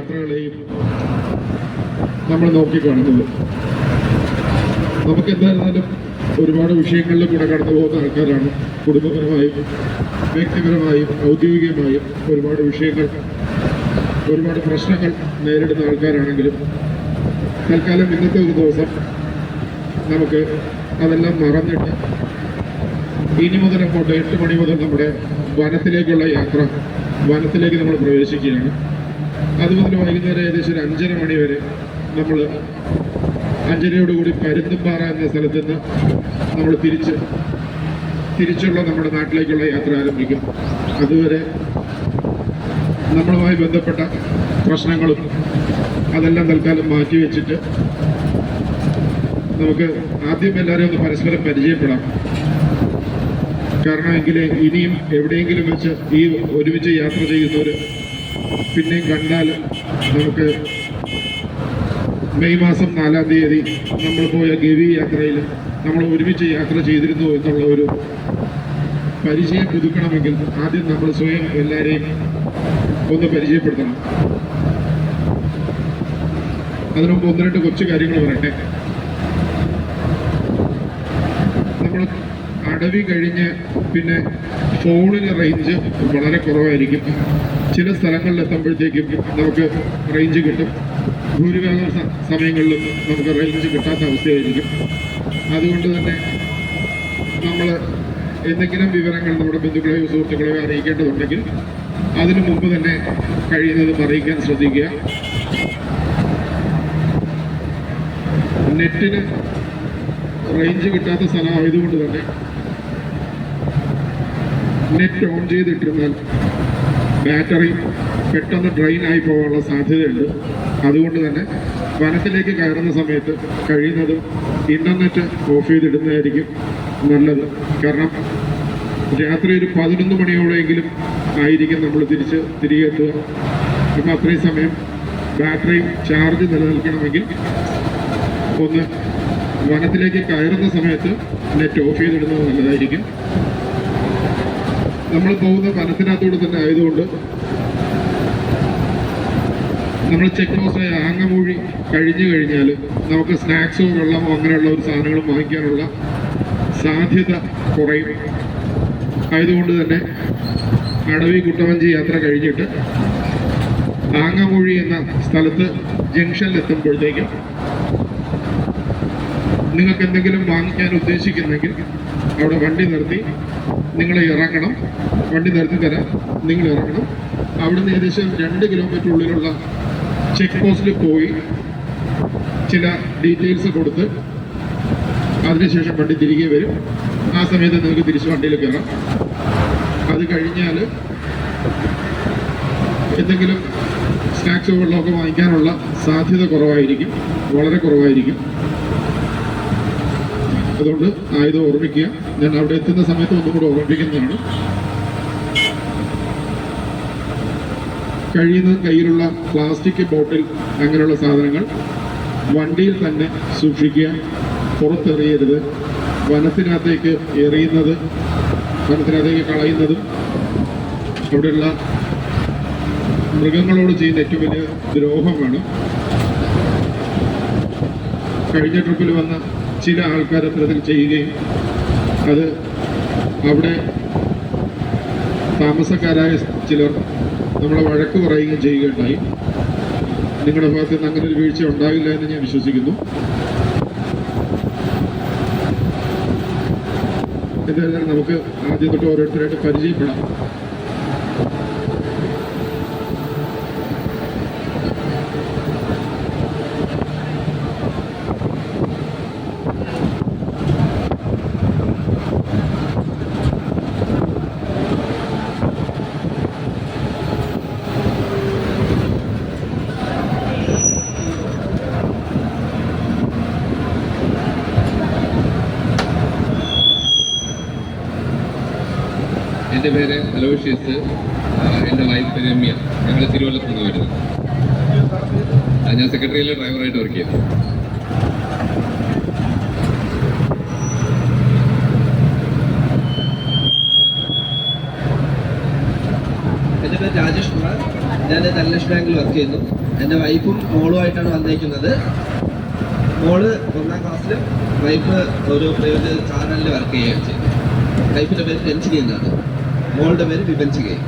യാത്രകളെയും നമ്മൾ നോക്കിക്കാണുന്നത് നമുക്ക് എന്തായിരുന്നാലും ഒരുപാട് വിഷയങ്ങളിൽ കൂടെ കടന്നു പോകുന്ന ആൾക്കാരാണ്. കുടുംബപരമായും വ്യക്തിപരമായും ഔദ്യോഗികമായും ഒരുപാട് വിഷയങ്ങൾ ഒരുപാട് പ്രശ്നങ്ങൾ നേരിടുന്ന ആൾക്കാരാണെങ്കിലും തൽക്കാലം ഇന്നത്തെ ഒരു ദിവസം നമുക്ക് അതെല്ലാം മറന്നിട്ട് ഇനി മുതൽ അങ്ങോട്ട് എട്ട് മണി മുതൽ നമ്മുടെ വനത്തിലേക്കുള്ള യാത്ര വനത്തിലേക്ക് നമ്മൾ പ്രവേശിക്കുകയാണ്. അതുമുതൽ വൈകുന്നേരം ഏകദേശം ഒരു അഞ്ചര മണി വരെ നമ്മൾ അഞ്ചരയോടുകൂടി പരുന്തുംപാറ എന്ന സ്ഥലത്ത് നിന്ന് നമ്മൾ തിരിച്ച് തിരിച്ചുള്ള നമ്മുടെ നാട്ടിലേക്കുള്ള യാത്ര ആരംഭിക്കും. അതുവരെ നമ്മളുമായി ബന്ധപ്പെട്ട പ്രശ്നങ്ങളും അതെല്ലാം തൽക്കാലം മാറ്റിവെച്ചിട്ട് നമുക്ക് ആദ്യം എല്ലാവരും ഒന്ന് പരസ്പരം പരിചയപ്പെടാം. കാരണം എങ്കിൽ ഇനിയും എവിടെയെങ്കിലും വെച്ച് ഈ ഒരുമിച്ച് യാത്ര ചെയ്യുന്നവർ പിന്നെയും കണ്ടാൽ നമുക്ക് മെയ് മാസം നാലാം തീയതി നമ്മൾ പോയ ഗവി യാത്രയിൽ നമ്മൾ ഒരുമിച്ച് യാത്ര ചെയ്തിരുന്നു എന്നുള്ള ഒരു പരിചയം പുതുക്കണമെങ്കിൽ ആദ്യം നമ്മൾ സ്വയം എല്ലാവരെയും ഒന്ന് പരിചയപ്പെടുത്തണം. അതിനുമുമ്പ് ഒന്ന് രണ്ട് കൊച്ചു കാര്യങ്ങൾ പറയട്ടെ. നമ്മൾ അടവി കഴിഞ്ഞ് പിന്നെ ഫോണിന് റേഞ്ച് വളരെ കുറവായിരിക്കും. ചില സ്ഥലങ്ങളിൽ എത്തുമ്പോഴത്തേക്കും നമുക്ക് റേഞ്ച് കിട്ടും. ഭൂരിഭാഗം സമയങ്ങളിലും നമുക്ക് റേഞ്ച് കിട്ടാത്ത അവസ്ഥയായിരിക്കും. അതുകൊണ്ട് തന്നെ നമ്മൾ എന്തെങ്കിലും വിവരങ്ങൾ നമ്മുടെ ബന്ധുക്കളെയോ സുഹൃത്തുക്കളെയോ അറിയിക്കേണ്ടതുണ്ടെങ്കിൽ അതിനു മുമ്പ് തന്നെ കഴിയുന്നതും അറിയിക്കാൻ ശ്രദ്ധിക്കുക. നെറ്റിന് റേഞ്ച് കിട്ടാത്ത സ്ഥലമായതുകൊണ്ട് തന്നെ നെറ്റ് ഓൺ ചെയ്തിട്ടിരുന്നാൽ ബാറ്ററി പെട്ടെന്ന് ഡ്രെയിൻ ആയി പോകാനുള്ള സാധ്യതയുണ്ട്. അതുകൊണ്ട് തന്നെ വനത്തിലേക്ക് കയറുന്ന സമയത്ത് കഴിയുന്നതും ഇന്റർനെറ്റ് ഓഫ് ചെയ്തിടുന്നതായിരിക്കും നല്ലത്. കാരണം രാത്രി ഒരു പതിനൊന്ന് മണിയോടെയെങ്കിലും ആയിരിക്കും നമ്മൾ തിരിച്ച് തിരികെ എത്തുക. അപ്പം അത്രയും സമയം ബാറ്ററി ചാർജ് നിലനിൽക്കണമെങ്കിൽ ഒന്ന് വനത്തിലേക്ക് കയറുന്ന സമയത്ത് നെറ്റ് ഓഫ് ചെയ്തിടുന്നത് നല്ലതായിരിക്കും. നമ്മൾ പോകുന്ന വനത്തിനകത്തൂടെ തന്നെ ആയതുകൊണ്ട് നമ്മൾ ചെക്ക് പോസ്റ്റ് ആങ്ങമൂഴി കഴിഞ്ഞു കഴിഞ്ഞാൽ നമുക്ക് സ്നാക്സോ വെള്ളമോ അങ്ങനെയുള്ള ഒരു സാധനങ്ങളും വാങ്ങിക്കാനുള്ള സാധ്യത കുറയും. ആയതുകൊണ്ട് തന്നെ അടവി കുട്ടവഞ്ചി യാത്ര കഴിഞ്ഞിട്ട് ആങ്ങമൂഴി എന്ന സ്ഥലത്ത് ജംഗ്ഷനിൽ എത്തുമ്പോഴത്തേക്കും നിങ്ങൾക്ക് എന്തെങ്കിലും വാങ്ങിക്കാൻ ഉദ്ദേശിക്കുന്നെങ്കിൽ അവിടെ വണ്ടി നിർത്തി നിങ്ങൾ ഇറങ്ങണം വണ്ടി നിർത്തി തരാം. നിങ്ങൾ ഇറങ്ങണം. അവിടുന്ന് ഏകദേശം രണ്ട് കിലോമീറ്റർ ഉള്ളിലുള്ള ചെക്ക് പോസ്റ്റിൽ പോയി ചില ഡീറ്റെയിൽസ് കൊടുത്ത് അതിനുശേഷം വണ്ടി തിരികെ വരും. ആ സമയത്ത് നിങ്ങൾക്ക് തിരിച്ച് വണ്ടിയിൽ കയറാം. അത് കഴിഞ്ഞാൽ എന്തെങ്കിലും സ്നാക്സോ വെള്ളമൊക്കെ വാങ്ങിക്കാനുള്ള സാധ്യത കുറവായിരിക്കും. വളരെ കുറവായിരിക്കും. അതുകൊണ്ട് ആയത് ഓർമ്മിക്കുക. ഞാൻ അവിടെ എത്തുന്ന സമയത്ത് ഒന്നും കൂടെ ഓർമ്മിപ്പിക്കുന്നതാണ് കഴിയുന്ന കയ്യിലുള്ള പ്ലാസ്റ്റിക് ബോട്ടിൽ അങ്ങനെയുള്ള സാധനങ്ങൾ വണ്ടിയിൽ തന്നെ സൂക്ഷിക്കുക. പുറത്തെറിയരുത്. വനത്തിനകത്തേക്ക് എറിയുന്നത് വനത്തിനകത്തേക്ക് കളയുന്നതും അവിടെയുള്ള മൃഗങ്ങളോട് ചെയ്യുന്ന ഏറ്റവും വലിയ ദ്രോഹമാണ്. കഴിഞ്ഞ ട്രിപ്പിൽ വന്ന ചില ആൾക്കാർ അത്തരത്തിൽ ചെയ്യുകയും അത് അവിടെ താമസക്കാരായ ചിലർ നമ്മളെ വഴക്ക് പറയുകയും ചെയ്യുകയുണ്ടായി. നിങ്ങളുടെ ഭാഗത്ത് നിന്ന് അങ്ങനെ ഒരു വീഴ്ച ഉണ്ടാവില്ല എന്ന് ഞാൻ വിശ്വസിക്കുന്നു. എന്തായാലും നമുക്ക് ആദ്യം തൊട്ട് ഓരോരുത്തരായിട്ട് പരിചയപ്പെടാം. എന്റെ പേര് അലോഷ്യസ് എന്റെ വൈഫ് രമ്യ. ഞങ്ങൾ തിരുവല്ലത്ത് നിന്ന് വരുന്നത് ഞാൻ സെക്രട്ടറിയിലെ ഡ്രൈവറായിട്ട് വർക്ക് ചെയ്യുന്നു. എന്റെ പേര് രാജേഷ് കുമാർ. ഞാൻ ധനലക്ഷ് ബാങ്കിൽ വർക്ക് ചെയ്യുന്നു. എന്റെ വൈഫും മോളുമായിട്ടാണ് വന്നേക്കുന്നത്. മോൾ ഒന്നാം ക്ലാസ്സിലും വൈഫ് ഒരു പ്രൈവറ്റ് ചാനലിൽ വർക്ക് ചെയ്യുകയാണ് ചെയ്യുന്നത്. വൈഫിന്റെ പേര് രഞ്ജിനി മോളുടെ പേര് വിപഞ്ചികയും